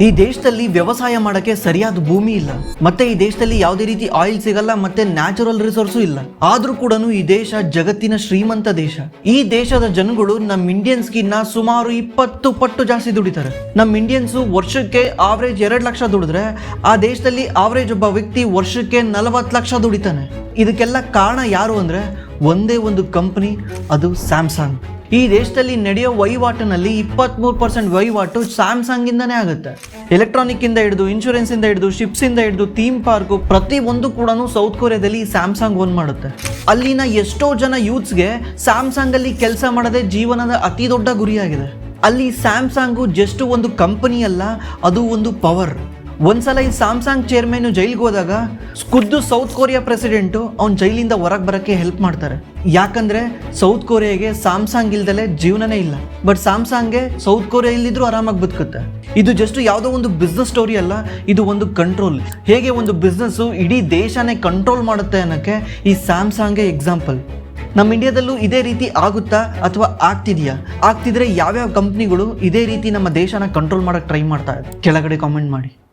ಈ ದೇಶದಲ್ಲಿ ವ್ಯವಸಾಯ ಮಾಡಕ್ಕೆ ಸರಿಯಾದ ಭೂಮಿ ಇಲ್ಲ. ಮತ್ತೆ ಈ ದೇಶದಲ್ಲಿ ಯಾವುದೇ ರೀತಿ ಆಯಿಲ್ ಸಿಗಲ್ಲ, ಮತ್ತೆ ನ್ಯಾಚುರಲ್ ರಿಸೋರ್ಸು ಇಲ್ಲ. ಆದ್ರೂ ಕೂಡ ಈ ದೇಶ ಜಗತ್ತಿನ ಶ್ರೀಮಂತ ದೇಶ. ಈ ದೇಶದ ಜನಗಳು ನಮ್ಮ ಇಂಡಿಯನ್ಸ್ಗಿನ್ನ ಸುಮಾರು ಇಪ್ಪತ್ತು ಪಟ್ಟು ಜಾಸ್ತಿ ದುಡಿತಾರೆ. ನಮ್ಮ ಇಂಡಿಯನ್ಸ್ ವರ್ಷಕ್ಕೆ ಆವ್ರೇಜ್ ಎರಡು ಲಕ್ಷ ದುಡಿದ್ರೆ, ಆ ದೇಶದಲ್ಲಿ ಆವ್ರೇಜ್ ಒಬ್ಬ ವ್ಯಕ್ತಿ ವರ್ಷಕ್ಕೆ ನಲವತ್ತು ಲಕ್ಷ ದುಡಿತಾನೆ. ಇದಕ್ಕೆಲ್ಲ ಕಾರಣ ಯಾರು ಅಂದ್ರೆ, ಒಂದೇ ಒಂದು ಕಂಪನಿ ಅದು ಸ್ಯಾಮ್ಸಂಗ್ ಈ ದೇಶದಲ್ಲಿ ನಡೆಯೋ ವಹಿವಾಟಿನಲ್ಲಿ ಇಪ್ಪತ್ಮೂರು ಪರ್ಸೆಂಟ್ ವಹಿವಾಟು ಸ್ಯಾಮ್ಸಂಗ್ ಇಂದಾನೇ ಆಗುತ್ತೆ. ಎಲೆಕ್ಟ್ರಾನಿಕ್ ಇಂದ ಹಿಡಿದು ಇನ್ಶೂರೆನ್ಸ್ ಇಂದ ಹಿಡಿದು ಶಿಪ್ಸ್ ಇಂದ ಹಿಡಿದು ಥೀಮ್ ಪಾರ್ಕು ಪ್ರತಿ ಒಂದು ಕೂಡ ಸೌತ್ ಕೊರಿಯಾದಲ್ಲಿ ಸ್ಯಾಮ್ಸಂಗ್ ಓನ್ ಮಾಡುತ್ತೆ. ಅಲ್ಲಿನ ಎಷ್ಟೋ ಜನ ಯೂತ್ಸ್ಗೆ ಸ್ಯಾಮ್ಸಂಗಲ್ಲಿ ಕೆಲಸ ಮಾಡದೆ ಜೀವನದ ಅತಿ ದೊಡ್ಡ ಗುರಿಯಾಗಿದೆ. ಅಲ್ಲಿ ಸ್ಯಾಮ್ಸಂಗು ಜಸ್ಟ್ ಒಂದು ಕಂಪನಿ ಅಲ್ಲ, ಅದು ಒಂದು ಪವರ್ ಒಂದ್ಸಲ ಈ ಸ್ಯಾಮ್ಸಂಗ್ ಚೇರ್ಮನ್ ಜೈಲ್ಗೆ ಹೋದಾಗ ಖುದ್ದು ಸೌತ್ ಕೊರಿಯಾ ಪ್ರೆಸಿಡೆಂಟು ಅವ್ನ ಜೈಲಿಂದ ಹೊರಗೆ ಬರೋಕ್ಕೆ ಹೆಲ್ಪ್ ಮಾಡ್ತಾರೆ. ಯಾಕಂದ್ರೆ ಸೌತ್ ಕೊರಿಯಾಗೆ ಸ್ಯಾಮ್ಸಂಗ್ ಇಲ್ದಲೆ ಜೀವನನೇ ಇಲ್ಲ. ಬಟ್ ಸ್ಯಾಮ್ಸಂಗ್ಗೆ ಸೌತ್ ಕೊರಿಯಾ ಇಲ್ಲಿದ್ರು ಆರಾಮಾಗಿ ಬದುಕುತ್ತೆ. ಇದು ಜಸ್ಟ್ ಯಾವುದೋ ಒಂದು ಬಿಸ್ನೆಸ್ ಸ್ಟೋರಿ ಅಲ್ಲ, ಇದು ಒಂದು ಕಂಟ್ರೋಲ್ ಹೇಗೆ ಒಂದು ಬಿಸ್ನೆಸ್ಸು ಇಡೀ ದೇಶನೇ ಕಂಟ್ರೋಲ್ ಮಾಡುತ್ತೆ ಅನ್ನೋಕ್ಕೆ ಈ ಸ್ಯಾಮ್ಸಂಗೇ ಎಕ್ಸಾಂಪಲ್ ನಮ್ಮ ಇಂಡಿಯಾದಲ್ಲೂ ಇದೇ ರೀತಿ ಆಗುತ್ತಾ ಅಥವಾ ಆಗ್ತಿದೆಯಾ? ಆಗ್ತಿದ್ರೆ ಯಾವ್ಯಾವ ಕಂಪ್ನಿಗಳು ಇದೇ ರೀತಿ ನಮ್ಮ ದೇಶನ ಕಂಟ್ರೋಲ್ ಮಾಡೋಕ್ಕೆ ಟ್ರೈ ಮಾಡ್ತಾ ಕೆಳಗಡೆ ಕಾಮೆಂಟ್ ಮಾಡಿ.